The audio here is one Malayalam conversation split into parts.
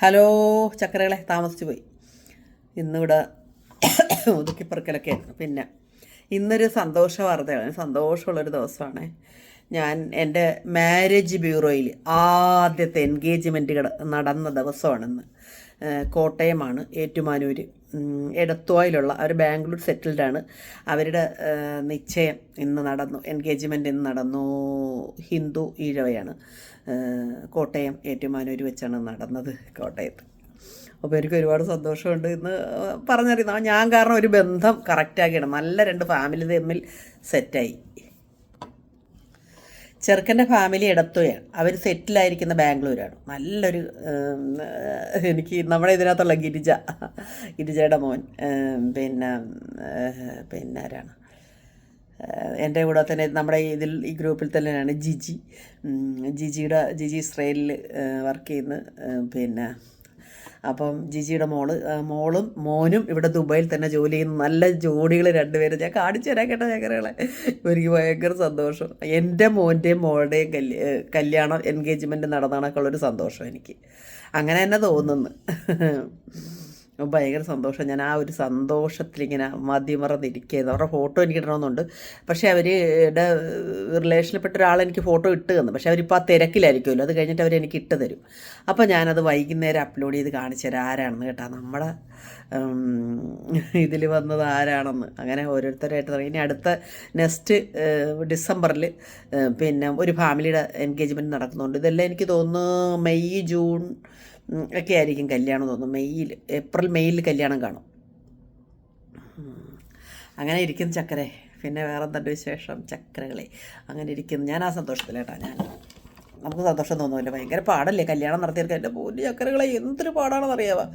ഹലോ ചക്കരകളെ താമസിച്ചു പോയി. ഇന്നിവിടെ ഒതുക്കിപ്പറക്കലൊക്കെ ആയിരുന്നു. പിന്നെ ഇന്നൊരു സന്തോഷ വാർത്തയാണ്. സന്തോഷമുള്ളൊരു ദിവസമാണ്. ഞാൻ എന്റെ മാരേജ് ബ്യൂറോയിൽ ആദ്യത്തെ എൻഗേജ്മെന്റുകൾ നടന്ന ദിവസമാണെന്ന്. കോട്ടയമാണ് ഏറ്റുമാനൂർ എടത്വായിലുള്ള അവർ ബാംഗ്ലൂർ സെറ്റിൽഡാണ്. അവരുടെ നിശ്ചയം ഇന്ന് നടന്നു എൻഗേജ്മെന്റ് ഇന്ന് നടന്നു. ഹിന്ദു ഈഴവയാണ്. കോട്ടയം ഏറ്റുമാനൂർ വെച്ചാണ് നടന്നത് കോട്ടയത്ത്. അപ്പോൾ എനിക്ക് ഒരുപാട് സന്തോഷമുണ്ട് ഇന്ന് പറഞ്ഞറിയുന്ന. ഞാൻ കാരണം ഒരു ബന്ധം കറക്റ്റാക്കിയാണ് നല്ല രണ്ട് ഫാമിലി തമ്മിൽ സെറ്റായി ചെറുക്കന്റെ ഫാമിലി ഇടത്തുകയാണ് അവർ സെറ്റിലായിരിക്കുന്ന ബാംഗ്ലൂരാണ്. നല്ലൊരു എനിക്ക് നമ്മുടെ ഇതിനകത്തുള്ള ഗിരിജ ഗിരിജയുടെ മോൻ പിന്നെ പിന്നെ ആരാണ്? എന്റെ കൂടെ തന്നെ നമ്മുടെ ഇതിൽ ഈ ഗ്രൂപ്പിൽ തന്നെയാണ് ജിജി. ജിജിയുടെ ജിജി ഇസ്രയേലിൽ വർക്ക് ചെയ്യുന്ന പിന്നെ അപ്പം ജിജിയുടെ മോൾ മോളും മോനും ഇവിടെ ദുബായിൽ തന്നെ ജോലി ചെയ്യുന്ന നല്ല ജോഡികൾ രണ്ടുപേരും. ഞാൻ കാണിച്ചു തരാൻ കേട്ടോ ഞങ്ങളെ. എനിക്ക് ഭയങ്കര സന്തോഷം. എന്റെ മോന്റെയും മോളുടെയും കല്യ കല്യാണം എൻഗേജ്മെന്റ് നടന്നണക്കുള്ളൊരു സന്തോഷം എനിക്ക്. അങ്ങനെ തന്നെ തോന്നുന്നു. ഭയങ്കര സന്തോഷം. ഞാൻ ആ ഒരു സന്തോഷത്തിലിങ്ങനെ മതിമറന്നിരിക്കുകയായിരുന്നു. അവരുടെ ഫോട്ടോ എനിക്ക് ഇടണമെന്നുണ്ട്. പക്ഷേ അവരുടെ റിലേഷനിൽപ്പെട്ട ഒരാൾ എനിക്ക് ഫോട്ടോ ഇട്ട് തന്നു. പക്ഷേ അവരിപ്പോൾ ആ തിരക്കിലായിരിക്കുമല്ലോ. അത് കഴിഞ്ഞിട്ട് അവർ എനിക്ക് ഇട്ട് തരും. അപ്പോൾ ഞാനത് വൈകുന്നേരം അപ്ലോഡ് ചെയ്ത് കാണിച്ചു തരാം. ആരാണെന്ന് കേട്ടോ? നമ്മുടെ ഇതിൽ വന്നത് ആരാണെന്ന്. അങ്ങനെ ഓരോരുത്തരായിട്ട് തുടങ്ങി. ഇനി അടുത്ത നെക്സ്റ്റ് ഡിസംബറിൽ പിന്നെ ഒരു ഫാമിലിയുടെ എൻഗേജ്മെന്റ് നടക്കുന്നുണ്ട്. ഇതെല്ലാം എനിക്ക് തോന്നുന്നു മെയ് ജൂൺ ഒക്കെ ആയിരിക്കും കല്യാണം തോന്നുന്നു. മെയ്യിൽ ഏപ്രിൽ മെയ്യിൽ കല്യാണം കാണും. അങ്ങനെ ഇരിക്കും ചക്കരെ. പിന്നെ വേറെ എന്തുണ്ട് വിശേഷം? ചക്കരകളെ. അങ്ങനെ ഇരിക്കുന്നു. ഞാൻ ആ സന്തോഷത്തിലേട്ടാ ഞാൻ. നമുക്ക് സന്തോഷം തോന്നുമല്ലോ. ഭയങ്കര പാടല്ലേ? കല്യാണം നടത്തിയെടുക്കാൻ എന്റെ പോലും ചക്കരകളെ എന്തൊരു പാടാണെന്ന് അറിയാവാ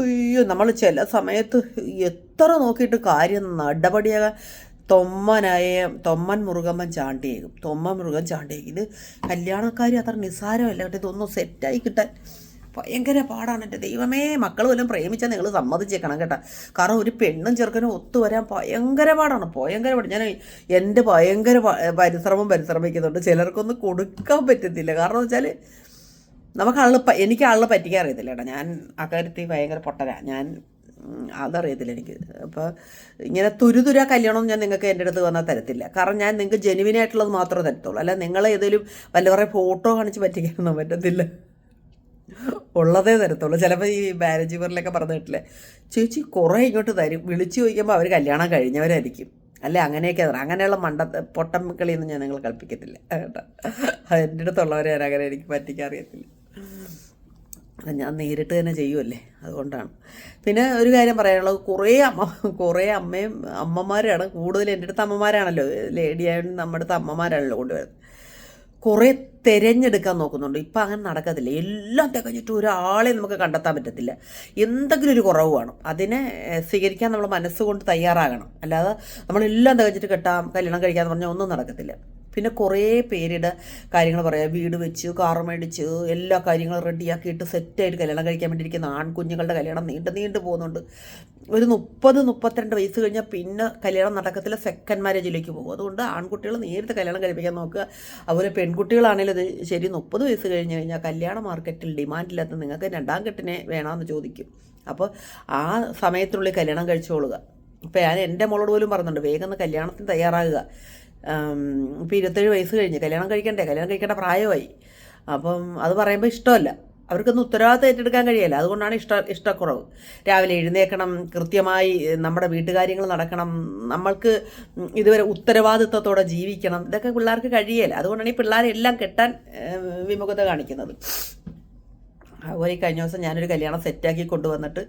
അയ്യോ നമ്മൾ ചില സമയത്ത് എത്ര നോക്കിയിട്ട് കാര്യം നടപടിയാകാൻ തൊമ്മനായ തൊമ്മൻ മുറുകമ്മൻ ചാണ്ടിയേക്കും തൊമ്മൻ മുറുകൻ ചാണ്ടിയേക്കും ഇത് കല്യാണക്കാരി അത്ര നിസ്സാരമല്ല. കേട്ടോ ഇതൊന്നും സെറ്റായി കിട്ടാൻ ഭയങ്കര പാടാണ് എന്റെ ദൈവമേ. മക്കൾ വല്ലതും പ്രേമിച്ചാൽ നിങ്ങൾ സമ്മതിച്ചേക്കണം കേട്ടോ. കാരണം ഒരു പെണ്ണും ചെറുക്കനും ഒത്തു വരാൻ ഭയങ്കര പാടാണ്. ഭയങ്കര പാട് ഞാൻ എന്റെ ഭയങ്കര പരിശ്രമം പരിശ്രമിക്കുന്നുണ്ട്. ചിലർക്കൊന്നും കൊടുക്കാൻ പറ്റത്തില്ല. കാരണം വെച്ചാൽ നമുക്ക് ആൾ എനിക്ക് ആളെ പറ്റിക്കാൻ അറിയത്തില്ല കേട്ടോ. ഞാൻ അക്കാര്യത്തിൽ ഭയങ്കര പൊട്ടരാ ഞാൻ അതറിയത്തില്ല എനിക്ക്. അപ്പോൾ ഇങ്ങനെ തുരുതുരാ കല്യാണം ഞാൻ നിങ്ങൾക്ക് എന്റെ അടുത്ത് വന്നാൽ തരത്തില്ല. കാരണം ഞാൻ നിങ്ങൾക്ക് ജെനുവിനായിട്ടുള്ളത് മാത്രമേ തരത്തുള്ളൂ. അല്ല നിങ്ങളെ ഏതെങ്കിലും വല്ലവരെ ഫോട്ടോ കാണിച്ച് പറ്റിക്കാനൊന്നും പറ്റത്തില്ല. ഉള്ളതേ തരത്തുള്ളൂ. ചിലപ്പോൾ ഈ മാരേജ് ഇവരിലൊക്കെ പറഞ്ഞു കേട്ടില്ലേ? ചേച്ചി കുറേ ഇങ്ങോട്ട് തരും. വിളിച്ചു ചോദിക്കുമ്പോൾ അവർ കല്യാണം കഴിഞ്ഞവരായിരിക്കും. അല്ലെ? അങ്ങനെയൊക്കെ തരാം അങ്ങനെയുള്ള മണ്ട പൊട്ടം കളിയൊന്നും ഞാൻ നിങ്ങൾ കൽപ്പിക്കത്തില്ല കേട്ടോ. എന്റെ അടുത്തുള്ളവരെ ഞാൻ അങ്ങനെ എനിക്ക് പറ്റിക്കാൻ അറിയത്തില്ല. ഞാൻ നേരിട്ട് തന്നെ ചെയ്യുമല്ലേ അതുകൊണ്ടാണ്. പിന്നെ ഒരു കാര്യം പറയാനുള്ളത്. കുറേ അമ്മ കുറേ അമ്മയും അമ്മമാരാണ് കൂടുതൽ എന്റെ അടുത്ത് അമ്മമാരാണല്ലോ. ലേഡി ആയതുകൊണ്ട് നമ്മുടെ അടുത്ത് അമ്മമാരാണല്ലോ കൊണ്ടുവരുന്നത്. കുറേ തിരഞ്ഞെടുക്കാൻ നോക്കുന്നുണ്ട്. ഇപ്പം അങ്ങനെ നടക്കത്തില്ല. എല്ലാം തികഞ്ഞിട്ട് ഒരാളെ നമുക്ക് കണ്ടെത്താൻ പറ്റത്തില്ല. എന്തെങ്കിലും ഒരു കുറവ് വേണം. അതിനെ സ്വീകരിക്കാൻ നമ്മൾ മനസ്സുകൊണ്ട് തയ്യാറാകണം. അല്ലാതെ നമ്മളെല്ലാം തികഞ്ഞിട്ട് കെട്ടാം കല്യാണം കഴിക്കാമെന്ന് പറഞ്ഞാൽ ഒന്നും നടക്കത്തില്ല. പിന്നെ കുറേ പേരുടെ കാര്യങ്ങൾ പറയാം. വീട് വെച്ച് കാർ മേടിച്ച് എല്ലാ കാര്യങ്ങളും റെഡിയാക്കിയിട്ട് സെറ്റായിട്ട് കല്യാണം കഴിക്കാൻ വേണ്ടിയിരിക്കുന്ന ആൺകുഞ്ഞുങ്ങളുടെ കല്യാണം നീണ്ടു നീണ്ടു പോകുന്നുണ്ട്. ഒരു മുപ്പത് മുപ്പത്തിരണ്ട് വയസ്സ് കഴിഞ്ഞാൽ പിന്നെ കല്യാണം നടക്കത്തില്ല സെക്കൻഡ് മാരേജിലേക്ക് പോകും. അതുകൊണ്ട് ആൺകുട്ടികൾ നേരത്തെ കല്യാണം കഴിപ്പിക്കാൻ നോക്കുക. അതുപോലെ പെൺകുട്ടികളാണെങ്കിലും അത് ശരി മുപ്പത് വയസ്സ് കഴിഞ്ഞ് കഴിഞ്ഞാൽ കല്യാണ മാർക്കറ്റിൽ ഡിമാൻഡില്ലാത്ത നിങ്ങൾക്ക് രണ്ടാം കെട്ടിനെ വേണമെന്ന് ചോദിക്കും. അപ്പോൾ ആ സമയത്തിനുള്ളിൽ കല്യാണം കഴിച്ചോളുക. ഇപ്പം ഞാൻ എന്റെ മോളോട് പോലും പറഞ്ഞിട്ടുണ്ട് വേഗം കല്യാണത്തിന് തയ്യാറാകുക. ഇപ്പോൾ ഇരുപത്തേഴ് വയസ്സ് കഴിഞ്ഞ് കല്യാണം കഴിക്കണ്ടേ? കല്യാണം കഴിക്കേണ്ട പ്രായമായി. അപ്പം അത് പറയുമ്പോൾ ഇഷ്ടമല്ല. അവർക്കൊന്നും ഉത്തരവാദിത്തം ഏറ്റെടുക്കാൻ കഴിയില്ല. അതുകൊണ്ടാണ് ഇഷ്ട ഇഷ്ടക്കുറവ്. രാവിലെ എഴുന്നേക്കണം കൃത്യമായി നമ്മുടെ വീട്ടുകാര്യങ്ങൾ നടക്കണം നമ്മൾക്ക് ഇതുവരെ ഉത്തരവാദിത്തത്തോടെ ജീവിക്കണം. ഇതൊക്കെ പിള്ളേർക്ക് കഴിയില്ല. അതുകൊണ്ടാണ് ഈ പിള്ളേരെ എല്ലാം കെട്ടാൻ വിമുഖത കാണിക്കുന്നത്. അതുപോലെ ഈ കഴിഞ്ഞ ദിവസം ഞാനൊരു കല്യാണം സെറ്റാക്കി കൊണ്ടുവന്നിട്ട്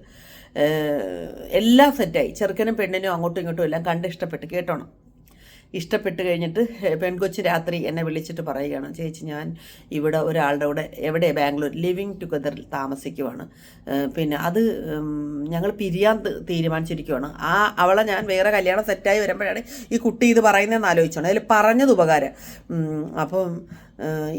എല്ലാം സെറ്റായി. ചെറുക്കനും പെണ്ണിനും അങ്ങോട്ടും ഇങ്ങോട്ടും എല്ലാം കണ്ട് ഇഷ്ടപ്പെട്ട് കേട്ടോണം. ഇഷ്ടപ്പെട്ട് കഴിഞ്ഞിട്ട് പെൺകൊച്ച് രാത്രി എന്നെ വിളിച്ചിട്ട് പറയുകയാണ് ചേച്ചി ഞാൻ ഇവിടെ ഒരാളുടെ കൂടെ എവിടെ? ബാംഗ്ലൂർ. ലിവിങ് ടുഗദറിൽ താമസിക്കുവാണ്. പിന്നെ അത് ഞങ്ങൾ പിരിയാൻ തീരുമാനിച്ചിരിക്കുവാണ്. ആ അവളെ ഞാൻ വേറെ കല്യാണം സെറ്റായി വരുമ്പോഴാണ് ഈ കുട്ടി ഇത് പറയുന്നതെന്ന് ആലോചിച്ചോണം അതിൽ പറഞ്ഞത് ഉപകാരം. അപ്പം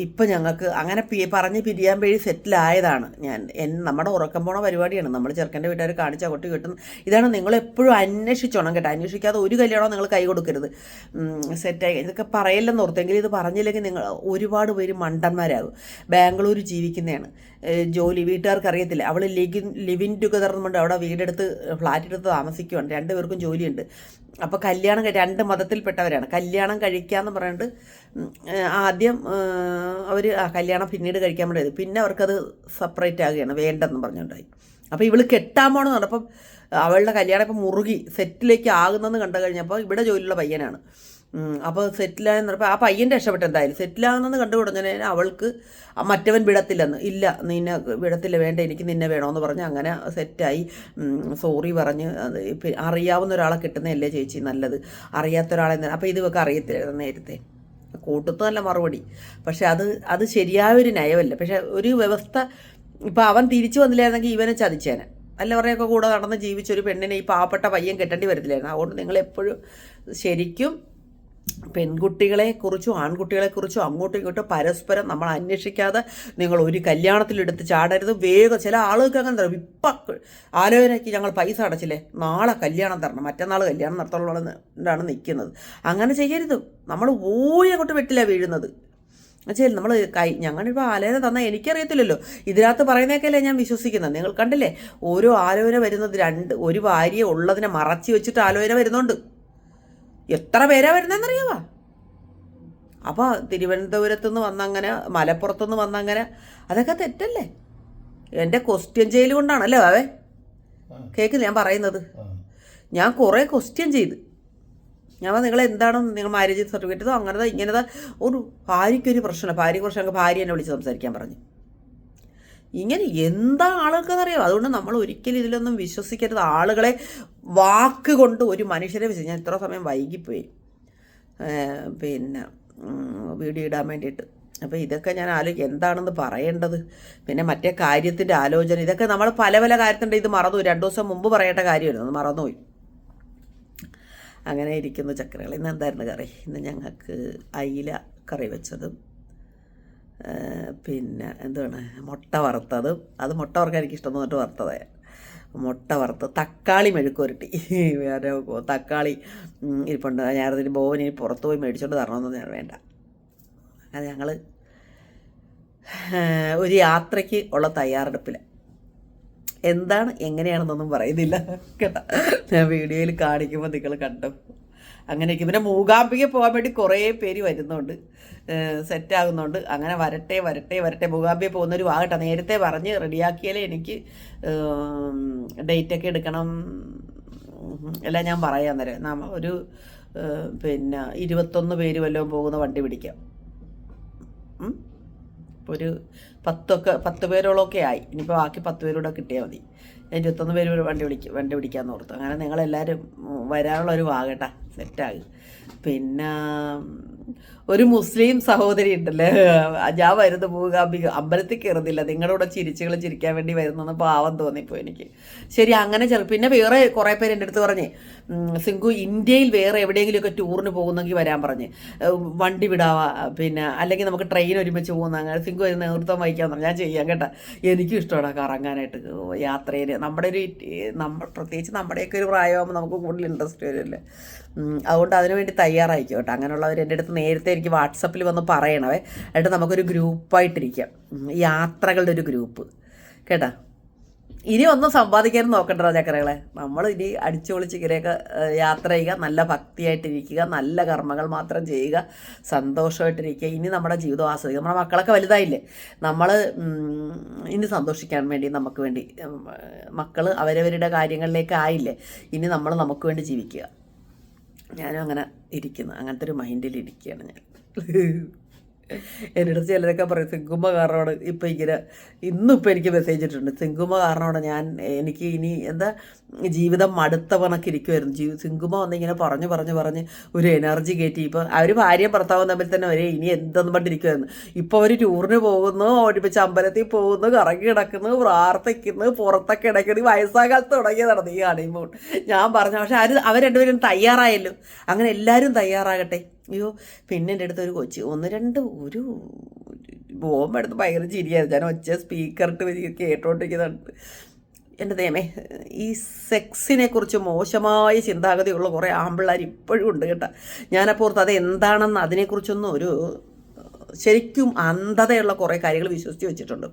ഇപ്പം ഞങ്ങൾക്ക് അങ്ങനെ പി പറഞ്ഞ് പിരിയാൻ വഴി സെറ്റിലായതാണ് ഞാൻ എൻ നമ്മുടെ ഉറക്കം പോണ പരിപാടിയാണ്. നമ്മൾ ചെറുക്കന്റെ വീട്ടുകാർ കാണിച്ച കൊട്ടി കിട്ടുന്ന ഇതാണ് നിങ്ങൾ എപ്പോഴും അന്വേഷിച്ചോണം കേട്ടോ. അന്വേഷിക്കാതെ ഒരു കല്യാണം നിങ്ങൾ കൈ കൊടുക്കരുത്. സെറ്റായി ഇതൊക്കെ പറയില്ലെന്ന് ഓർത്തെങ്കിൽ ഇത് പറഞ്ഞില്ലെങ്കിൽ നിങ്ങൾ ഒരുപാട് പേര് മണ്ടന്മാരാകും. ബാംഗ്ലൂർ ജീവിക്കുന്നതാണ്. ജോലി വീട്ടുകാർക്ക് അറിയത്തില്ല. അവൾ ലിവിൻ ലിവിൻ ടുഗദർ എന്നുകൊണ്ട് അവിടെ വീടെടുത്ത് ഫ്ലാറ്റ് എടുത്ത് താമസിക്കുവാണ്. രണ്ടുപേർക്കും ജോലിയുണ്ട്. അപ്പോൾ കല്യാണം രണ്ട് മതത്തിൽപ്പെട്ടവരാണ്. കല്യാണം കഴിക്കാന്ന് പറഞ്ഞിട്ട് ആദ്യം അവർ ആ കല്യാണം പിന്നീട് കഴിക്കാൻ വേണ്ടി പിന്നെ അവർക്കത് സെപ്പറേറ്റ് ആകുകയാണ്. വേണ്ടെന്ന് പറഞ്ഞുകൊണ്ടായി അപ്പോൾ ഇവൾ കെട്ടാൻ പോകണമെന്ന് പറഞ്ഞപ്പം അവളുടെ കല്യാണം ഇപ്പം മുറുകി സെറ്റിലേക്ക് ആകുന്നതെന്ന് കണ്ടു കഴിഞ്ഞപ്പോൾ ഇവിടെ ജോലിയുള്ള പയ്യനാണ്. അപ്പോൾ സെറ്റിലായെന്ന് പറഞ്ഞപ്പോൾ ആ പയ്യൻ രക്ഷപ്പെട്ടു എന്തായാലും. സെറ്റിലാകുന്നെന്ന് കണ്ടു കൊടുങ്ങനെ അവൾക്ക് മറ്റവൻ വിടത്തില്ലെന്ന്. ഇല്ല നിന്നെ വിടത്തില്ല വേണ്ട എനിക്ക് നിന്നെ വേണമെന്ന് പറഞ്ഞ് അങ്ങനെ സെറ്റായി. സോറി പറഞ്ഞ് അറിയാവുന്ന ഒരാളെ കിട്ടുന്നതല്ലേ ചേച്ചി നല്ലത്. അറിയാത്ത ഒരാളെ അപ്പോൾ ഇതൊക്കെ അറിയത്തില്ലായിരുന്നു നേരത്തെ. കൂട്ടത്ത് നല്ല മറുപടി. പക്ഷെ അത് അത് ശരിയായ ഒരു നയമല്ല. പക്ഷെ ഒരു വ്യവസ്ഥ ഇപ്പം അവൻ തിരിച്ചു വന്നില്ലായിരുന്നെങ്കിൽ ഇവനെ ചതിച്ചേനെ. എല്ലാവരുടെയൊക്കെ കൂടെ നടന്ന് ജീവിച്ച ഒരു പെണ്ണിനെ ഈ പാവപ്പെട്ട പയ്യൻ കെട്ടേണ്ടി വരത്തില്ലായിരുന്നു. അതുകൊണ്ട് നിങ്ങൾ എപ്പോഴും ശരിക്കും പെൺകുട്ടികളെ കുറിച്ചും ആൺകുട്ടികളെ കുറിച്ചും അങ്ങോട്ടും ഇങ്ങോട്ടും പരസ്പരം നമ്മൾ അന്വേഷിക്കാതെ നിങ്ങൾ ഒരു കല്യാണത്തിലെടുത്ത് ചാടരുത്. വേഗം ചില ആളുകൾക്ക് അങ്ങനെ തരും ഇപ്പം ആലോചനയ്ക്ക് ഞങ്ങൾ പൈസ അടച്ചില്ലേ? നാളെ കല്യാണം തരണം. മറ്റന്നാൾ കല്യാണം നടത്തുള്ളതാണ് നിൽക്കുന്നത്. അങ്ങനെ ചെയ്യരുത്. നമ്മൾ പോയി അങ്ങോട്ട് വെട്ടില്ല വീഴുന്നത്. എന്നുവെച്ചാൽ നമ്മൾ കൈ ഞങ്ങളിപ്പോൾ ആലോചന തന്നാൽ എനിക്കറിയത്തില്ലല്ലോ. ഇതിനകത്ത് പറയുന്നതൊക്കെയല്ലേ ഞാൻ വിശ്വസിക്കുന്നത്. നിങ്ങൾ കണ്ടില്ലേ? ഓരോ ആലോചന വരുന്നത് രണ്ട് ഒരു ഭാര്യ ഉള്ളതിനെ മറച്ചു വെച്ചിട്ട് ആലോചന വരുന്നുണ്ട്. എത്ര പേരാ വരുന്നതെന്നറിയാവാ? അപ്പോൾ തിരുവനന്തപുരത്ത് നിന്ന് വന്നങ്ങനെ മലപ്പുറത്ത് നിന്ന് വന്നങ്ങനെ അതൊക്കെ തെറ്റല്ലേ? എന്റെ ക്വസ്റ്റ്യൻ ചെയ്യൽ കൊണ്ടാണല്ലേ അവേ കേൾക്കില്ല ഞാൻ പറയുന്നത്? ഞാൻ കുറേ ക്വസ്റ്റ്യൻ ചെയ്ത്. ഞാൻ നിങ്ങൾ എന്താണ്? നിങ്ങൾ മാരേജ് സർട്ടിഫിക്കറ്റോ അങ്ങനത്തെ ഇങ്ങനത്തെ ഒരു ഭാര്യയ്ക്കൊരു പ്രശ്നമാണ് ഭാര്യയെ പ്രശ്നമൊക്കെ ഭാര്യ എന്നെ വിളിച്ച് സംസാരിക്കാൻ പറഞ്ഞു. ഇങ്ങനെ എന്താ ആളുകൾക്കെന്നറിയാം? അതുകൊണ്ട് നമ്മൾ ഒരിക്കലും ഇതിലൊന്നും വിശ്വസിക്കരുത്. ആളുകളെ വാക്ക് കൊണ്ട് ഒരു മനുഷ്യരെ വിശ്വസിച്ച് ഞാൻ ഇത്ര സമയം വൈകിപ്പോയി. പിന്നെ വീഡിയോ ഇടാൻ വേണ്ടിയിട്ട്. അപ്പോൾ ഇതൊക്കെ ഞാൻ ആലോചിക്കും എന്താണെന്ന് പറയേണ്ടത്? പിന്നെ മറ്റേ കാര്യത്തിന്റെ ആലോചന. ഇതൊക്കെ നമ്മൾ പല പല കാര്യത്തിന്റെ ഇത് മറന്നുപോയി രണ്ടു ദിവസം മുമ്പ് പറയേണ്ട കാര്യമായിരുന്നു. അത് മറന്നുപോയി അങ്ങനെ ഇരിക്കുന്നു ചക്കരകൾ ഇന്ന് എന്തായിരുന്നു കറി? ഇന്ന് ഞങ്ങൾക്ക് അയില കറി വെച്ചതും പിന്നെ എന്താണ്? മുട്ട വറുത്തതും അത് മുട്ട വറുക്കാൻ എനിക്ക് ഇഷ്ടം തോന്നിട്ട് വറുത്തത് മുട്ട വറുത്ത് തക്കാളി മെഴുക്കുരട്ടി വേറെ തക്കാളി ഇരിപ്പുണ്ട്. ഞാനതിന് ബോവന് പുറത്ത് പോയി മേടിച്ചോണ്ട് തരണമെന്ന് ഞാൻ വേണ്ട. അത് ഞങ്ങൾ ഒരു യാത്രയ്ക്ക് ഉള്ള തയ്യാറെടുപ്പിൽ എന്താണ് എങ്ങനെയാണെന്നൊന്നും പറയുന്നില്ല. കേട്ടോ. ഞാൻ വീഡിയോയിൽ കാണിക്കുമ്പോൾ നിങ്ങൾ കണ്ടു. അങ്ങനെയൊക്കെ. പിന്നെ മൂകാംബിക പോകാൻ വേണ്ടി കുറേ പേര് വരുന്നുണ്ട്. സെറ്റാകുന്നുണ്ട്. അങ്ങനെ വരട്ടെ വരട്ടെ വരട്ടെ. മൂകാംബിക പോകുന്നൊരു വാകട്ടെ നേരത്തെ പറഞ്ഞ് റെഡിയാക്കിയാലേ എനിക്ക് ഡേറ്റൊക്കെ എടുക്കണം. എല്ലാം ഞാൻ പറയാൻ തരാം നാം ഒരു പിന്നെ ഇരുപത്തൊന്ന് പേര് വല്ലതും പോകുന്ന വണ്ടി പിടിക്കാം. ഒരു പത്തൊക്കെ പത്ത് പേരോളമൊക്കെ ആയി. ഇനിയിപ്പോൾ ബാക്കി പത്ത് പേരൂടെ കിട്ടിയാൽ മതി. ഞാൻ ഇരുപത്തൊന്ന് പേര് വണ്ടി വിളിക്കും വണ്ടി പിടിക്കാമെന്ന് ഓർത്തു. അങ്ങനെ നിങ്ങളെല്ലാവരും വരാനുള്ള ഒരു വാകട്ടാ സെറ്റാകും പിന്നെ ഒരു മുസ്ലിം സഹോദരി ഉണ്ടല്ലേ? ഞാൻ വരുന്ന പോവുക. അമ്പലത്തിൽ കയറുന്നില്ല. നിങ്ങളുടെ കൂടെ ചിരിച്ചുകൾ ചിരിക്കാൻ വേണ്ടി വരുന്നെന്ന് പാവം തോന്നിപ്പോയി എനിക്ക്. ശരി അങ്ങനെ ചെറു പിന്നെ വേറെ കുറേ പേര് എന്റെ അടുത്ത് പറഞ്ഞേ സിങ്കു ഇന്ത്യയിൽ വേറെ എവിടെയെങ്കിലുമൊക്കെ ടൂറിന് പോകുന്നെങ്കിൽ വരാൻ പറഞ്ഞ്. വണ്ടി വിടാവാ പിന്നെ അല്ലെങ്കിൽ നമുക്ക് ട്രെയിൻ ഒരുമിച്ച് പോകുന്ന അങ്ങനെ. സിങ്കു ഒരു നേതൃത്വം പറഞ്ഞു. ഞാൻ ചെയ്യാം കേട്ടോ. എനിക്കും ഇഷ്ടമാണ് കറങ്ങാനായിട്ട് യാത്രയിൽ നമ്മുടെ ഒരു നമ്മൾ പ്രത്യേകിച്ച് നമ്മുടെയൊക്കെ ഒരു പ്രായമാകുമ്പോൾ നമുക്ക് കൂടുതൽ ഇൻട്രസ്റ്റ് വരുമല്ലേ അതുകൊണ്ട് അതിനുവേണ്ടി വേണ്ടി തയ്യാറായിക്കോ കേട്ടോ. അങ്ങനെയുള്ളവർ എന്റെ അടുത്ത് നേരത്തെ എനിക്ക് വാട്സപ്പിൽ വന്ന് പറയണവേ. എന്നിട്ട് നമുക്കൊരു ഗ്രൂപ്പായിട്ടിരിക്കാം. യാത്രകളുടെ ഒരു ഗ്രൂപ്പ്. കേട്ടാ? ഇനി ഒന്നും സമ്പാദിക്കാൻ നോക്കണ്ട ചക്കരകളെ. നമ്മൾ ഇനി അടിച്ചു പൊളിച്ച് ഇങ്ങനെയൊക്കെ യാത്ര ചെയ്യുക നല്ല ഭക്തിയായിട്ടിരിക്കുക നല്ല കർമ്മങ്ങൾ മാത്രം ചെയ്യുക സന്തോഷമായിട്ടിരിക്കുക. ഇനി നമ്മുടെ ജീവിതം ആസ്വദിക്കുക. നമ്മുടെ മക്കളൊക്കെ വലുതായില്ലേ? നമ്മൾ ഇനി സന്തോഷിക്കാൻ വേണ്ടി നമുക്ക് വേണ്ടി മക്കൾ അവരവരുടെ കാര്യങ്ങളിലേക്ക് ആയില്ലേ? ഇനി നമ്മൾ നമുക്ക് വേണ്ടി ജീവിക്കുക. ഞാനും അങ്ങനെ ഇരിക്കുന്നു. അങ്ങനത്തെ ഒരു മൈൻഡിൽ ഇരിക്കുകയാണ് ഞാൻ. അടുത്ത് ചിലരൊക്കെ പറയും സിങ്കുമ്മ കാരണമാണ് ഇപ്പം ഇങ്ങനെ. ഇന്നും ഇപ്പം എനിക്ക് മെസ്സേജ് ഇട്ടിട്ടുണ്ട്. സിങ്കുമ്മ കാരണമാണ് ഞാൻ എനിക്ക് ഇനി എന്താ ജീവിതം മടുത്ത കണക്കിരിക്കുമായിരുന്നു ജീ സിങ്കുമ്മ വന്നിങ്ങനെ പറഞ്ഞു പറഞ്ഞു പറഞ്ഞ് ഒരു എനർജി കയറ്റി ഇപ്പോൾ അവർ ഭാര്യയും ഭർത്താവും തമ്മിൽ തന്നെ ഒരേ ഇനി എന്തെന്ന് പറഞ്ഞിരിക്കുമായിരുന്നു ഇപ്പോൾ അവർ ടൂറിന് പോകുന്നു ഓടിപ്പിച്ച് അമ്പലത്തിൽ പോകുന്നു കറങ്ങി കിടക്കുന്നു പ്രാർത്ഥിക്കുന്നു പുറത്തൊക്കെ ഇടയ്ക്കുന്നു വയസ്സാകാലത്ത് തുടങ്ങിയതാണ് ഈ ഹണിമൂൺ ഞാൻ പറഞ്ഞു പക്ഷെ അവർ അവർ രണ്ടുപേരും തയ്യാറായല്ലോ. അങ്ങനെ എല്ലാവരും തയ്യാറാകട്ടെ. അയ്യോ പിന്നെ എന്റെ അടുത്ത് ഒരു കൊച്ച് ഒന്ന് രണ്ട് ഒരു ബോംബ് എടുത്ത് ഭയങ്കര ചിരിയായിരുന്നു. ഞാൻ ഒച്ച സ്പീക്കറിട്ട് കേട്ടോണ്ടിരിക്കുന്നുണ്ട്. എന്റെ ദൈവമേ ഈ സെക്സിനെ കുറിച്ച് മോശമായ ചിന്താഗതിയുള്ള കുറേ ആമ്പിള്ളേർ ഇപ്പോഴും ഉണ്ട് കേട്ടോ. ഞാനപ്പോൾ ഓർത്ത് അത് എന്താണെന്ന് അതിനെക്കുറിച്ചൊന്നും ഒരു ശരിക്കും അന്ധതയുള്ള കുറേ കാര്യങ്ങൾ വിശ്വസിച്ച് വെച്ചിട്ടുണ്ട്.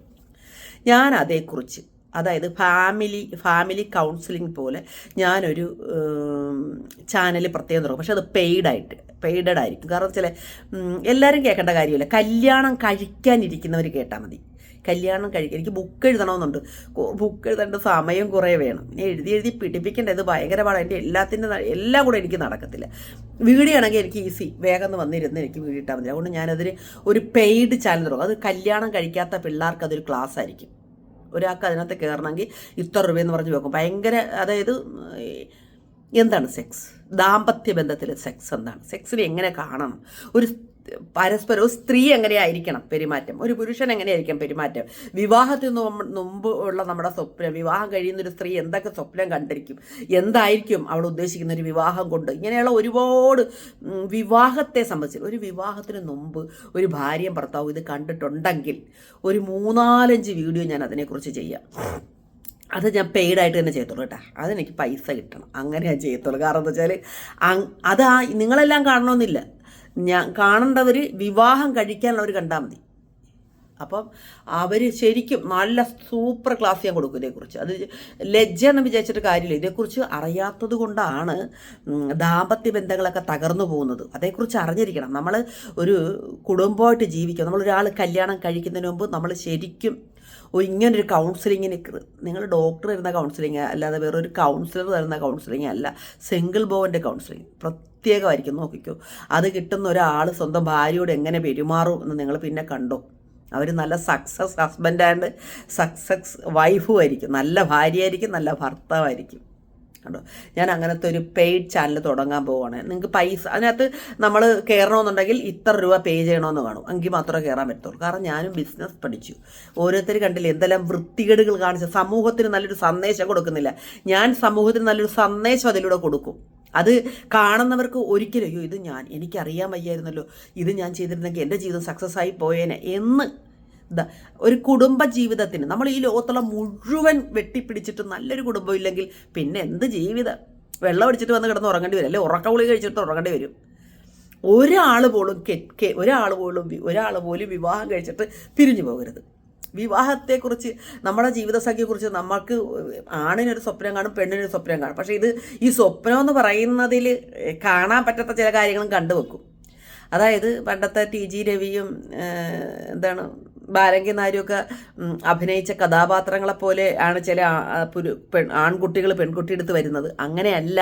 ഞാൻ അതേക്കുറിച്ച് അതായത് ഫാമിലി ഫാമിലി കൗൺസിലിംഗ് പോലെ ഞാനൊരു ചാനൽ പ്രത്യേകം തുടങ്ങും. പക്ഷെ അത് പെയ്ഡായിട്ട് പെയ്ഡഡ് ആയിരിക്കും. കാരണം ചില എല്ലാവരും കേൾക്കേണ്ട കാര്യമില്ല. കല്യാണം കഴിക്കാനിരിക്കുന്നവർ കേട്ടാൽ മതി. കല്യാണം കഴിക്കാൻ എനിക്ക് ബുക്ക് എഴുതണമെന്നുണ്ട്. ബുക്ക് എഴുതേണ്ട സമയം കുറേ വേണം. എഴുതി എഴുതി പിടിപ്പിക്കേണ്ട ഇത് ഭയങ്കര പാടാണ് എന്റെ എല്ലാത്തിന്റെ എല്ലാം കൂടെ എനിക്ക് നടക്കത്തില്ല. വീഡിയോ ആണെങ്കിൽ എനിക്ക് ഈസി വേഗം വന്നിരുന്ന് എനിക്ക് വീഡിയോ മതി. അതുകൊണ്ട് ഞാനതിന് ഒരു പെയ്ഡ് ചാനൽ തുടങ്ങും. അത് കല്യാണം കഴിക്കാത്ത പിള്ളേർക്ക് അതൊരു ക്ലാസ് ആയിരിക്കും. ഒരാൾക്ക് അതിനകത്ത് കയറണമെങ്കിൽ ഇത്ര രൂപയെന്ന് പറഞ്ഞ് വെക്കും. ഭയങ്കര അതായത് എന്താണ് സെക്സ് ദാമ്പത്യ ബന്ധത്തിൽ സെക്സ് എന്താണ്? സെക്സിനെ എങ്ങനെ കാണണം? ഒരു പരസ്പരം സ്ത്രീ എങ്ങനെയായിരിക്കണം പെരുമാറ്റം? ഒരു പുരുഷൻ എങ്ങനെയായിരിക്കണം പെരുമാറ്റം? വിവാഹത്തിന് മുമ്പ് ഉള്ള നമ്മുടെ സ്വപ്നം വിവാഹം കഴിയുന്ന ഒരു സ്ത്രീ എന്തൊക്കെ സ്വപ്നം കണ്ടിരിക്കും? എന്തായിരിക്കും അവൾ ഉദ്ദേശിക്കുന്ന ഒരു വിവാഹം കൊണ്ട്? ഇങ്ങനെയുള്ള ഒരുപാട് വിവാഹത്തെ സംബന്ധിച്ച് ഒരു വിവാഹത്തിന് മുമ്പ് ഒരു ഭാര്യയും ഭർത്താവും ഇത് കണ്ടിട്ടുണ്ടെങ്കിൽ ഒരു മൂന്നാലഞ്ച് വീഡിയോ ഞാൻ അതിനെക്കുറിച്ച് ചെയ്യാം. അത് ഞാൻ പെയ്ഡായിട്ട് തന്നെ ചെയ്യത്തുള്ളൂ കേട്ടോ. അതെനിക്ക് പൈസ കിട്ടണം. അങ്ങനെ ഞാൻ ചെയ്യത്തുള്ളൂ. കാരണം എന്താ വെച്ചാൽ അത് ആ നിങ്ങളെല്ലാം കാണണമെന്നില്ല. ഞാൻ കാണേണ്ടവർ വിവാഹം കഴിക്കാനുള്ളവർ കണ്ടാൽ മതി. അപ്പം അവർ ശരിക്കും നല്ല സൂപ്പർ ക്ലാസ് ഞാൻ കൊടുക്കും ഇതേക്കുറിച്ച്. അത് ലജ്ജ എന്ന് വിചാരിച്ചിട്ട് കാര്യമില്ല. ഇതേക്കുറിച്ച് അറിയാത്തത് കൊണ്ടാണ് ദാമ്പത്യ ബന്ധങ്ങളൊക്കെ തകർന്നു പോകുന്നത്. അതേക്കുറിച്ച് അറിഞ്ഞിരിക്കണം. നമ്മൾ ഒരു കുടുംബമായിട്ട് ജീവിക്കുക. നമ്മളൊരാൾ കല്യാണം കഴിക്കുന്നതിന് മുമ്പ് നമ്മൾ ശരിക്കും ഒരു ഇങ്ങനൊരു കൗൺസിലിങ്ങിന് നിങ്ങൾ ഡോക്ടർ തരുന്ന കൗൺസിലിംഗ് അല്ലാതെ വേറൊരു കൗൺസിലർ തരുന്ന കൗൺസിലിംഗ് അല്ല. സിംഗിൾ ബോവിന്റെ കൗൺസിലിംഗ് പ്രത്യേകമായിരിക്കും നോക്കിക്കോ. അത് കിട്ടുന്ന ഒരാൾ സ്വന്തം ഭാര്യയോട് എങ്ങനെ പെരുമാറും എന്ന് നിങ്ങൾ പിന്നെ കണ്ടോ. അവർ നല്ല സക്സസ് ഹസ്ബൻഡ് ആൻഡ് സക്സസ് വൈഫും ആയിരിക്കും. നല്ല ഭാര്യയായിരിക്കും നല്ല ഭർത്താവായിരിക്കും. കണ്ടോ? ഞാൻ അങ്ങനത്തെ ഒരു പെയ്ഡ് ചാനൽ തുടങ്ങാൻ പോവുകയാണ് നിങ്ങൾക്ക് പൈസ അതിനകത്ത് നമ്മൾ കയറണമെന്നുണ്ടെങ്കിൽ ഇത്ര രൂപ പേ ചെയ്യണമെന്ന് കാണും. എങ്കിൽ മാത്രമേ കയറാൻ പറ്റത്തുള്ളൂ. കാരണം ഞാനും ബിസിനസ് പഠിച്ചു. ഓരോരുത്തർ കണ്ടില്ല എന്തെല്ലാം വൃത്തികേടുകൾ കാണിച്ച സമൂഹത്തിന് നല്ലൊരു സന്ദേശം കൊടുക്കുന്നില്ല. ഞാൻ സമൂഹത്തിന് നല്ലൊരു സന്ദേശം അതിലൂടെ കൊടുക്കും. അത് കാണുന്നവർക്ക് ഒരിക്കലും അയ്യോ ഇത് ഞാൻ എനിക്കറിയാൻ വയ്യായിരുന്നല്ലോ. ഇത് ഞാൻ ചെയ്തിരുന്നെങ്കിൽ എന്റെ ജീവിതം സക്സസ് ആയി പോയേനെ. എന്ന് ഒരു കുടുംബ ജീവിതത്തിന് നമ്മൾ ഈ ലോകത്തുള്ള മുഴുവൻ വെട്ടിപ്പിടിച്ചിട്ട് നല്ലൊരു കുടുംബം ഇല്ലെങ്കിൽ പിന്നെ എന്ത് ജീവിതം? വെള്ളം അടിച്ചിട്ട് വന്ന് കിടന്ന് ഉറങ്ങേണ്ടി വരും. അല്ലെ? ഉറക്ക ഗുളിക കഴിച്ചിട്ട് ഉറങ്ങേണ്ടി വരും. ഒരാൾ പോലും കെ ഒരാൾ പോലും ഒരാൾ പോലും വിവാഹം കഴിച്ചിട്ട് പിരിഞ്ഞു പോകരുത്. വിവാഹത്തെക്കുറിച്ച് നമ്മുടെ ജീവിതസഖ്യയെക്കുറിച്ച് നമുക്ക് ആണിനൊരു സ്വപ്നം കാണും പെണ്ണിനൊരു സ്വപ്നം കാണും. പക്ഷേ ഇത് ഈ സ്വപ്നം എന്ന് പറയുന്നതിൽ കാണാൻ പറ്റാത്ത ചില കാര്യങ്ങളും കണ്ടുവെക്കും. അതായത് പണ്ടത്തെ ടി ജി രവിയും എന്താണ് ബാലങ്കി നാരിയൊക്കെ അഭിനയിച്ച കഥാപാത്രങ്ങളെ പോലെ ആണ് ചില പെൺ ആൺകുട്ടികൾ പെൺകുട്ടി എടുത്ത് വരുന്നത്. അങ്ങനെയല്ല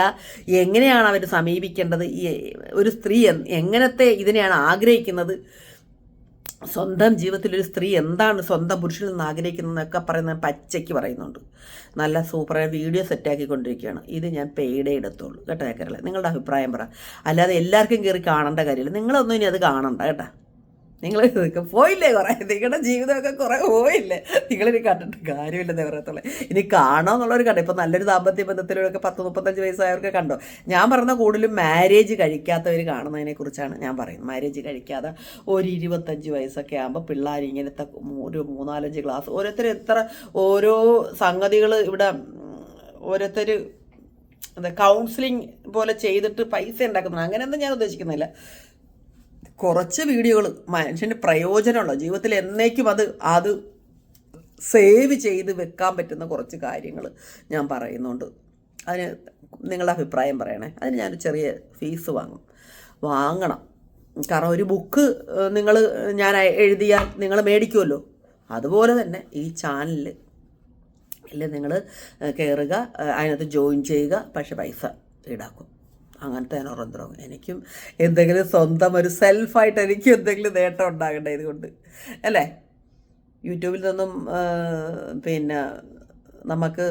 എങ്ങനെയാണ് അവർ സമീപിക്കേണ്ടത്? ഈ ഒരു സ്ത്രീ എങ്ങനത്തെ ഇതിനെയാണ് ആഗ്രഹിക്കുന്നത്? സ്വന്തം ജീവിതത്തിൽ ഒരു സ്ത്രീ എന്താണ് സ്വന്തം പുരുഷനിൽ നിന്ന് ആഗ്രഹിക്കുന്നതെന്നൊക്കെ പറയുന്ന പച്ചയ്ക്ക് പറയുന്നുണ്ട്. നല്ല സൂപ്പറായ വീഡിയോ സെറ്റാക്കിക്കൊണ്ടിരിക്കുകയാണ്. ഇത് ഞാൻ പേയുടെ എടുത്തോളൂ കേട്ടോ കേരള നിങ്ങളുടെ അഭിപ്രായം പറ. അല്ലാതെ എല്ലാവർക്കും കയറി കാണേണ്ട കാര്യമില്ല. നിങ്ങളൊന്നും ഇനി അത് കാണണ്ട കേട്ടോ. നിങ്ങൾ പോയില്ലേ കുറേ? നിങ്ങളുടെ ജീവിതമൊക്കെ കുറേ പോയില്ലേ? നിങ്ങളിനി കണ്ടിട്ട് കാര്യമില്ലെന്നേ പറയത്തുള്ളൂ. ഇനി കാണാമെന്നുള്ളവർ കണ്ടു? ഇപ്പം നല്ലൊരു ദാമ്പത്യ ബന്ധത്തിലൊക്കെ പത്ത് മുപ്പത്തഞ്ച് വയസ്സായവർക്ക് കണ്ടോ? ഞാൻ പറഞ്ഞ കൂടുതലും മാരേജ് കഴിക്കാത്തവർ കാണുന്നതിനെ കുറിച്ചാണ് ഞാൻ പറയുന്നത്. മാരേജ് കഴിക്കാതെ ഒരു ഇരുപത്തഞ്ച് വയസ്സൊക്കെ ആകുമ്പോൾ പിള്ളേർ ഇങ്ങനത്തെ ഒരു മൂന്നാലഞ്ച് ക്ലാസ് ഓരോരുത്തർ എത്ര ഓരോ സംഗതികൾ ഇവിടെ ഓരോരുത്തർ എന്താ കൗൺസിലിംഗ് പോലെ ചെയ്തിട്ട് പൈസ ഉണ്ടാക്കുന്നു അങ്ങനെയൊന്നും ഞാൻ ഉദ്ദേശിക്കുന്നില്ല. കുറച്ച് വീഡിയോകൾ മനുഷ്യന് പ്രയോജനമുള്ള ജീവിതത്തിൽ എന്നേക്കും അത് അത് സേവ് ചെയ്ത് വെക്കാൻ പറ്റുന്ന കുറച്ച് കാര്യങ്ങൾ ഞാൻ പറയുന്നുണ്ട്. അതിന് നിങ്ങളുടെ അഭിപ്രായം പറയണേ. അതിന് ഞാൻ ചെറിയ ഫീസ് വാങ്ങും. വാങ്ങണം. കാരണം ഒരു ബുക്ക് നിങ്ങൾ ഞാൻ എഴുതിയാൽ നിങ്ങൾ മേടിക്കുമല്ലോ അതുപോലെ തന്നെ ഈ ചാനലിൽ ഇല്ല നിങ്ങൾ കയറുക അതിനകത്ത് ജോയിൻ ചെയ്യുക പക്ഷേ പൈസ ഈടാക്കും. അങ്ങനത്തെ നിറന്തരം എനിക്കും എന്തെങ്കിലും സ്വന്തം ഒരു സെൽഫായിട്ട് എനിക്കും എന്തെങ്കിലും നേട്ടം ഉണ്ടാകണ്ടേ ഇതുകൊണ്ട്. അല്ലേ? യൂട്യൂബിൽ നിന്നും പിന്നെ നമുക്ക്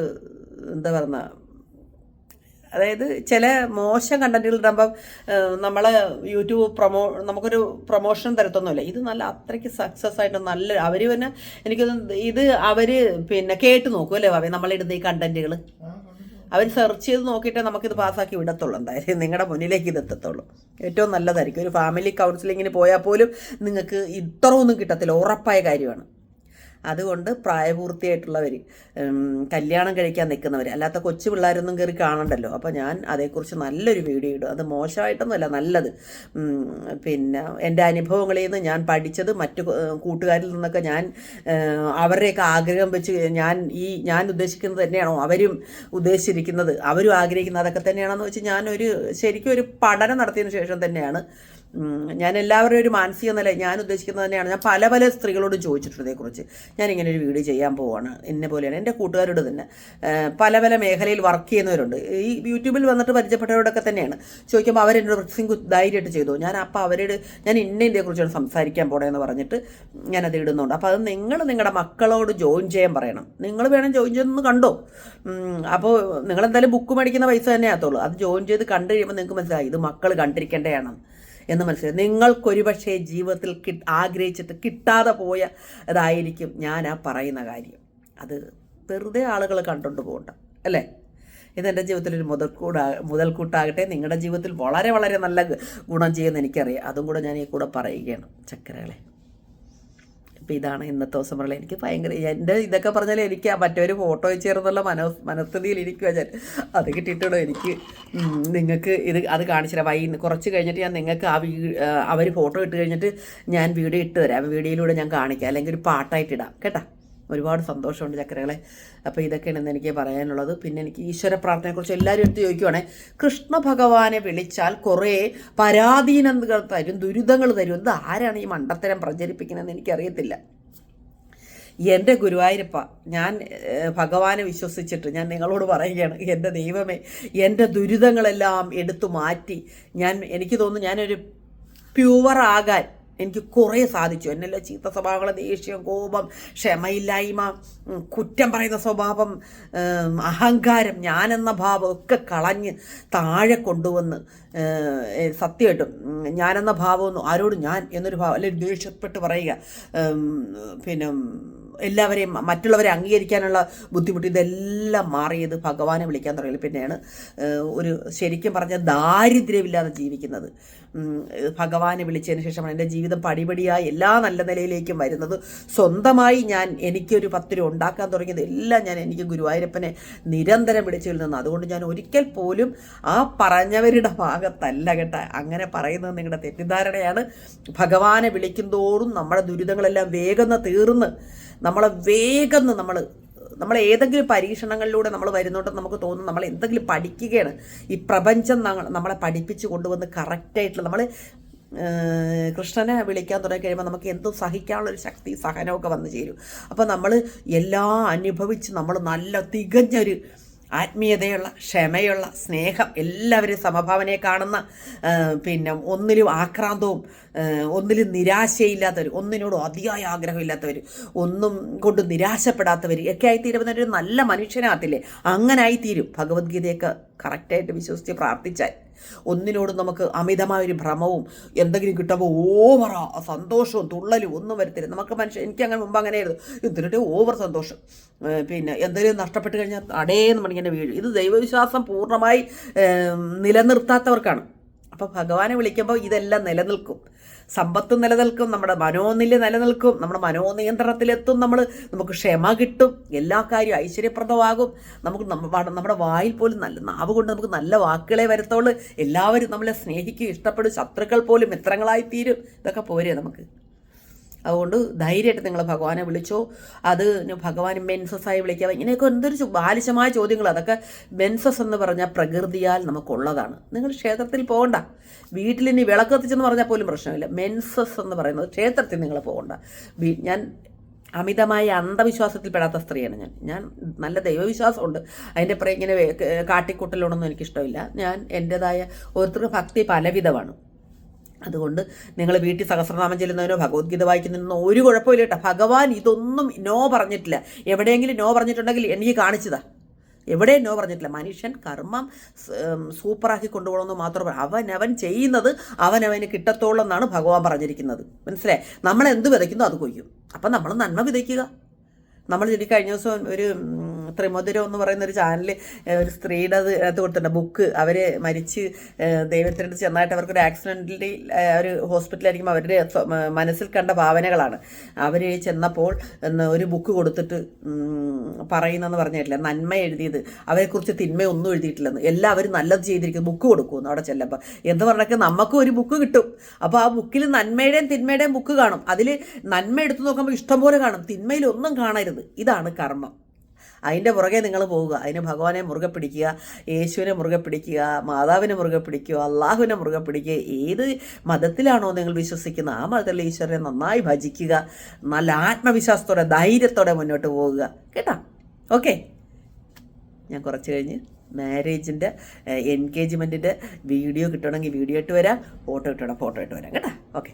എന്താ പറയുക അതായത് ചില മോശം കണ്ടന്റുകൾ ഇടുമ്പം നമ്മൾ യൂട്യൂബ് പ്രൊമോ നമുക്കൊരു പ്രൊമോഷൻ തരത്തൊന്നുമില്ല. ഇത് നല്ല അത്രയ്ക്ക് സക്സസ് ആയിട്ട് നല്ല അവർ പിന്നെ എനിക്ക് ഇത് അവർ പിന്നെ കേട്ട് നോക്കും അല്ലേ ഭാവി? നമ്മളിടുന്ന ഈ കണ്ടന്റുകൾ അവർ സെർച്ച് ചെയ്ത് നോക്കിയിട്ടേ നമുക്കിത് പാസ്സാക്കി വിടത്തുള്ളൂ. എന്തായാലും നിങ്ങളുടെ മുന്നിലേക്ക് ഇത് എത്തത്തുള്ളൂ. ഏറ്റവും നല്ലതായിരിക്കും. ഒരു ഫാമിലി കൗൺസിലിങ്ങിന് പോയാൽ പോലും നിങ്ങൾക്ക് ഇത്ര ഒന്നും കിട്ടത്തില്ല. ഉറപ്പായ കാര്യമാണ്. അതുകൊണ്ട് പ്രായപൂർത്തിയായിട്ടുള്ളവർ കല്യാണം കഴിക്കാൻ നിൽക്കുന്നവർ അല്ലാത്ത കൊച്ചു പിള്ളേരൊന്നും കയറി കാണണ്ടല്ലോ. അപ്പോൾ ഞാൻ അതേക്കുറിച്ച് നല്ലൊരു വീഡിയോ ഇടും. അത് മോശമായിട്ടൊന്നുമല്ല നല്ലത്. പിന്നെ എന്റെ അനുഭവങ്ങളിൽ നിന്ന് ഞാൻ പഠിച്ചത് മറ്റു കൂട്ടുകാരിൽ നിന്നൊക്കെ ഞാൻ അവരുടെയൊക്കെ ആഗ്രഹം വെച്ച് ഞാൻ ഈ ഞാൻ ഉദ്ദേശിക്കുന്നത് തന്നെയാണോ? അവരും ഉദ്ദേശിച്ചിരിക്കുന്നത് അവരും ആഗ്രഹിക്കുന്നത് അതൊക്കെ തന്നെയാണെന്ന് വെച്ച് ഞാനൊരു ശരിക്കും ഒരു പഠനം നടത്തിയതിന് ശേഷം തന്നെയാണ് ഞാൻ എല്ലാവരുടെയും ഒരു മാനസിക നില ഞാൻ ഉദ്ദേശിക്കുന്നത് തന്നെയാണ്. ഞാൻ പല പല സ്ത്രീകളോടും ചോദിച്ചിട്ടുണ്ട് ഞാൻ ഇങ്ങനെ ഒരു വീഡിയോ ചെയ്യാൻ പോവാണ്. എന്നെ പോലെയാണ്. എന്റെ കൂട്ടുകാരോട് തന്നെ പല പല മേഖലയിൽ വർക്ക് ചെയ്യുന്നവരുണ്ട്. ഈ യൂട്യൂബിൽ വന്നിട്ട് പരിചയപ്പെട്ടവരോടൊക്കെ തന്നെയാണ്. ചോദിക്കുമ്പോൾ അവരെന്നോട് സിംഗ് ധൈര്യമായിട്ട് ചെയ്തു. ഞാൻ അപ്പോൾ അവരോട് ഞാൻ ഇന്ന ഇതിനെക്കുറിച്ചാണ് സംസാരിക്കാൻ പോണേന്ന് പറഞ്ഞിട്ട് ഞാനത് ഇടുന്നുണ്ട്. അപ്പോൾ അത് നിങ്ങൾ നിങ്ങളുടെ മക്കളോട് ജോയിൻ ചെയ്യാൻ പറയണം. നിങ്ങൾ വേണം ജോയിൻ ചെയ്തൊന്ന് കണ്ടോ? അപ്പോൾ നിങ്ങളെന്തായാലും ബുക്ക് മേടിക്കുന്ന പൈസ തന്നെ ആകത്തുള്ളൂ. അത് ജോയിൻ ചെയ്ത് കണ്ടു കഴിയുമ്പോൾ നിങ്ങൾക്ക് മനസ്സിലായി. ഇത് മക്കൾ കണ്ടിരിക്കേണ്ടതാണ്. എന്ന് മനസ്സിലായി. നിങ്ങൾക്കൊരു പക്ഷേ ജീവിതത്തിൽ കി ആഗ്രഹിച്ചിട്ട് കിട്ടാതെ പോയ ഇതായിരിക്കും ഞാൻ ആ പറയുന്ന കാര്യം. അത് വെറുതെ ആളുകൾ കണ്ടുകൊണ്ട് പോകണ്ട അല്ലേ? ഇതെന്റെ ജീവിതത്തിൽ ഒരു മുതൽക്കൂടാ മുതൽക്കൂട്ടാകട്ടെ നിങ്ങളുടെ ജീവിതത്തിൽ വളരെ വളരെ നല്ല ഗുണം ചെയ്യുമെന്ന് എനിക്കറിയാം. അതും കൂടെ ഞാൻ ഈ കൂടെ പറയുകയാണ്. ചക്കരകളെ. അപ്പോൾ ഇതാണ് ഇന്നത്തെ ദിവസം പറയുന്നത് എനിക്ക് ഭയങ്കര എന്റെ ഇതൊക്കെ പറഞ്ഞാൽ എനിക്ക് മറ്റൊരു ഫോട്ടോ ചേർന്നുള്ള മനോ മനസ്ഥിതിയിൽ ഇരിക്കുക ഞാൻ. അത് കിട്ടിയിട്ടുള്ളൂ എനിക്ക്? നിങ്ങൾക്ക് ഇത് അത് കാണിച്ചു തരാം വൈ കുറച്ച് കഴിഞ്ഞിട്ട് ഞാൻ നിങ്ങൾക്ക് ആ വീ അവർ ഫോട്ടോ ഇട്ട് കഴിഞ്ഞിട്ട് ഞാൻ വീഡിയോ ഇട്ട് തരാം. വീഡിയോയിലൂടെ ഞാൻ കാണിക്കാം. അല്ലെങ്കിൽ ഒരു പാട്ടായിട്ട് ഇടാം. കേട്ടോ? ഒരുപാട് സന്തോഷമുണ്ട് ചക്കരകളെ അപ്പോൾ ഇതൊക്കെയാണ് ഇന്ന് എനിക്ക് പറയാനുള്ളത്. പിന്നെ എനിക്ക് ഈശ്വര പ്രാർത്ഥനയെക്കുറിച്ച് എല്ലാവരും എടുത്ത് ചോദിക്കുവാണേ. കൃഷ്ണ ഭഗവാനെ വിളിച്ചാൽ കുറേ പരാധീനതകൾ തരും ദുരിതങ്ങൾ തരും. ഇത് ആരാണ് ഈ മണ്ടത്തരം പ്രചരിപ്പിക്കുന്നതെന്ന് എനിക്കറിയത്തില്ല. എന്റെ ഗുരുവായൂരപ്പ ഞാൻ ഭഗവാനെ വിശ്വസിച്ചിട്ട് ഞാൻ നിങ്ങളോട് പറയുകയാണ് എന്റെ ദൈവമേ എന്റെ ദുരിതങ്ങളെല്ലാം എടുത്തു മാറ്റി. ഞാൻ എനിക്ക് തോന്നുന്നു ഞാനൊരു പ്യുവറാകാൻ എനിക്ക് കുറേ സാധിച്ചു. എന്നല്ല ചീത്ത സ്വഭാവങ്ങൾ ദേഷ്യം കോപം ക്ഷമയില്ലായ്മ കുറ്റം പറയുന്ന സ്വഭാവം അഹങ്കാരം ഞാനെന്ന ഭാവം ഒക്കെ കളഞ്ഞ് താഴെ കൊണ്ടുവന്ന് സത്യമായിട്ടും ഞാനെന്ന ഭാവമൊന്നും ആരോടും ഞാൻ എന്നൊരു ഭാവം അല്ലെങ്കിൽ ദേഷ്യപ്പെട്ട് പറയുക പിന്നെ എല്ലാവരെയും മറ്റുള്ളവരെ അംഗീകരിക്കാനുള്ള ബുദ്ധിമുട്ട് ഇതെല്ലാം മാറിയത് ഭഗവാനെ വിളിക്കാൻ തുടങ്ങി. പിന്നെയാണ് ഒരു ശരിക്കും പറഞ്ഞ ദാരിദ്ര്യമില്ലാതെ ജീവിക്കുന്നത്. ഭഗവാനെ വിളിച്ചതിന് ശേഷമാണ് എന്റെ ജീവിതം പടിപടിയായി എല്ലാ നല്ല നിലയിലേക്കും വരുന്നത്. സ്വന്തമായി ഞാൻ എനിക്കൊരു പത്ത് രൂപ ഉണ്ടാക്കാൻ തുടങ്ങിയത് എല്ലാം ഞാൻ എനിക്ക് ഗുരുവായൂരപ്പനെ നിരന്തരം വിളിച്ചു നിന്ന്. അതുകൊണ്ട് ഞാൻ ഒരിക്കൽ പോലും ആ പറഞ്ഞവരുടെ ഭാഗത്തല്ല കേട്ട. അങ്ങനെ പറയുന്നത് നിങ്ങളുടെ തെറ്റിദ്ധാരണയാണ്. ഭഗവാനെ വിളിക്കുന്തോറും നമ്മുടെ ദുരിതങ്ങളെല്ലാം വേഗം തീർന്ന് നമ്മളെ വേഗം നമ്മൾ നമ്മൾ ഏതെങ്കിലും പരീക്ഷണങ്ങളിലൂടെ നമ്മൾ വരുന്നുണ്ട് നമുക്ക് തോന്നും നമ്മൾ എന്തെങ്കിലും പഠിക്കുകയാണ്. ഈ പ്രപഞ്ചം നമ്മളെ പഠിപ്പിച്ചു കൊണ്ടുവന്ന് കറക്റ്റായിട്ടുള്ള നമ്മൾ കൃഷ്ണനെ വിളിക്കാൻ തുടങ്ങി കഴിയുമ്പോൾ നമുക്ക് എന്തും സഹിക്കാനുള്ളൊരു ശക്തി സഹനമൊക്കെ വന്നു ചേരും. അപ്പോൾ നമ്മൾ എല്ലാം അനുഭവിച്ച് നമ്മൾ നല്ല തികഞ്ഞൊരു ആത്മീയതയുള്ള ക്ഷമയുള്ള സ്നേഹം എല്ലാവരും സമഭാവനയെ കാണുന്ന പിന്നെ ഒന്നിലും ആക്രാന്തവും ഒന്നിലും നിരാശയില്ലാത്തവർ ഒന്നിനോടും അതിയായ ആഗ്രഹമില്ലാത്തവർ ഒന്നും കൊണ്ട് നിരാശപ്പെടാത്തവർ ഒക്കെ ആയിത്തീരുന്ന ഒരു നല്ല മനുഷ്യനാകത്തില്ലേ? അങ്ങനെ ആയിത്തീരും ഭഗവത്ഗീതയൊക്കെ കറക്റ്റായിട്ട് വിശ്വസിച്ച് പ്രാർത്ഥിച്ചാൽ. ഒന്നിനോടും നമുക്ക് അമിതമായ ഒരു ഭ്രമവും എന്തെങ്കിലും കിട്ടുമ്പോൾ ഓവറ സന്തോഷവും തുള്ളലും ഒന്നും വരത്തില്ല. നമുക്ക് മനുഷ്യൻ എനിക്ക് അങ്ങനെ മുമ്പ് അങ്ങനെയായിരുന്നു. എന്തിനായിട്ട് ഓവർ സന്തോഷം. പിന്നെ എന്തെങ്കിലും നഷ്ടപ്പെട്ട് കഴിഞ്ഞാൽ അടേന്ന് പറഞ്ഞിങ്ങനെ വീഴും. ഇത് ദൈവവിശ്വാസം പൂർണമായി നിലനിർത്താത്തവർക്കാണ്. അപ്പോൾ ഭഗവാനെ വിളിക്കുമ്പോൾ ഇതെല്ലാം നിലനിൽക്കും. സമ്പത്ത് നിലനിൽക്കും നമ്മുടെ മനോനില നിലനിൽക്കും നമ്മുടെ മനോനിയന്ത്രണത്തിലെത്തും നമ്മൾ നമുക്ക് ക്ഷമ കിട്ടും എല്ലാ കാര്യവും ഐശ്വര്യപ്രദമാകും. നമുക്ക് നമ്മുടെ വായിൽ പോലും നല്ല നാവ് കൊണ്ട് നമുക്ക് നല്ല വാക്കുകളെ വരത്തുള്ളൂ. എല്ലാവരും നമ്മളെ സ്നേഹിക്കും ഇഷ്ടപ്പെടും. ശത്രുക്കൾ പോലും മിത്രങ്ങളായി തീരും ഇതൊക്കെ പോരെ നമുക്ക്. അതുകൊണ്ട് ധൈര്യമായിട്ട് നിങ്ങൾ ഭഗവാനെ വിളിച്ചോ. അത് ഭഗവാൻ മെൻസസ്സായി വിളിക്കാം ഇങ്ങനെയൊക്കെ എന്തൊരു ബാലിശമായ ചോദ്യങ്ങൾ അതൊക്കെ മെൻസസ് എന്ന് പറഞ്ഞാൽ പ്രകൃതിയാൽ നമുക്കുള്ളതാണ്. നിങ്ങൾ ക്ഷേത്രത്തിൽ പോകണ്ട. വീട്ടിൽ ഇനി വിളക്ക് കത്തിച്ചെന്ന് പറഞ്ഞാൽ പോലും പ്രശ്നമില്ല. മെൻസസ് എന്ന് പറയുന്നത് ക്ഷേത്രത്തിൽ നിങ്ങൾ പോകണ്ട. ഞാൻ അമിതമായ അന്ധവിശ്വാസത്തിൽ പെടാത്ത സ്ത്രീയാണ് ഞാൻ. ഞാൻ നല്ല ദൈവവിശ്വാസമുണ്ട്. അതിന്റെ പുറകെ ഇങ്ങനെ കാട്ടിക്കൂട്ടലോടൊന്നും എനിക്കിഷ്ടമില്ല. ഞാൻ എന്റെതായ ഓരോരുത്തർക്കും ഭക്തി പലവിധമാണ്. അതുകൊണ്ട് നിങ്ങൾ വീട്ടിൽ സഹസ്രനാമം ചെല്ലുന്നതിനോ ഭഗവത്ഗീത വായിക്കുന്നതിനോ ഒരു കുഴപ്പമില്ല കേട്ടോ. ഭഗവാൻ ഇതൊന്നും നോ പറഞ്ഞിട്ടില്ല. എവിടെയെങ്കിലും നോ പറഞ്ഞിട്ടുണ്ടെങ്കിൽ എനിക്ക് കാണിച്ചതാ. എവിടെയും നോ പറഞ്ഞിട്ടില്ല. മനുഷ്യൻ കർമ്മം സൂപ്പറാക്കി കൊണ്ടുപോകണമെന്ന് മാത്രം അവനവൻ ചെയ്യുന്നത് അവനവന് അവന് കിട്ടത്തോളം എന്നാണ് ഭഗവാൻ പറഞ്ഞിരിക്കുന്നത്. മനസ്സിലായി? നമ്മൾ എന്ത് വിതയ്ക്കുന്നോ അത് കൊയ്യും. അപ്പം നമ്മൾ നന്മ വിതയ്ക്കുക. നമ്മൾ കഴിഞ്ഞ ദിവസം ഒരു ത്രിമധുരം എന്ന് പറയുന്ന ഒരു ചാനൽ ഒരു സ്ത്രീയുടെ അത് കൊടുത്തിട്ടുണ്ട്. ബുക്ക്. അവർ മരിച്ച് ദൈവത്തിനടുത്ത് ചെന്നായിട്ട് അവർക്കൊരു ആക്സിഡന്റിൽ ഒരു ഹോസ്പിറ്റലായിരിക്കും അവരുടെ മനസ്സിൽ കണ്ട ഭാവനകളാണ്. അവർ ചെന്നപ്പോൾ ഒരു ബുക്ക് കൊടുത്തിട്ട് പറയുന്നെന്ന് പറഞ്ഞിട്ടില്ല. നന്മ എഴുതിയത്. അവരെക്കുറിച്ച് തിന്മയൊന്നും എഴുതിയിട്ടില്ലെന്ന്. എല്ലാവരും നല്ലത് ചെയ്തിരിക്കുന്നു. ബുക്ക് കൊടുക്കുമെന്ന് അവിടെ ചെല്ലപ്പോൾ എന്ന് പറഞ്ഞൊക്കെ നമുക്കും ഒരു ബുക്ക് കിട്ടും. അപ്പോൾ ആ ബുക്കിൽ നന്മയുടെയും തിന്മയുടെയും ബുക്ക് കാണും. അതിൽ നന്മ എടുത്തു നോക്കുമ്പോൾ ഇഷ്ടംപോലെ കാണും. തിന്മയിലൊന്നും കാണരുത്. ഇതാണ് കർമ്മം. അതിന്റെ പുറകെ നിങ്ങൾ പോവുക. അതിന് ഭഗവാനെ മുറുകെ പിടിക്കുക യേശുവിനെ മുറുകെ പിടിക്കുക മാതാവിനെ മുറുകെ പിടിക്കുക അള്ളാഹുവിനെ മുറുകെ പിടിക്കുക. ഏത് മതത്തിലാണോ നിങ്ങൾ വിശ്വസിക്കുന്നത് ആ മതത്തിലെ ഈശ്വരനെ നന്നായി ഭജിക്കുക. നല്ല ആത്മവിശ്വാസത്തോടെ ധൈര്യത്തോടെ മുന്നോട്ട് പോവുക. കേട്ടോ? ഓക്കെ. ഞാൻ കുറച്ച് കഴിഞ്ഞ് മാരേജിന്റെ എൻഗേജ്മെന്റിന്റെ വീഡിയോ കിട്ടണമെങ്കിൽ വീഡിയോ ഇട്ട് വരാം ഫോട്ടോ ഇട്ട് ഫോട്ടോ ഇട്ട് വരാം. കേട്ടോ? ഓക്കെ.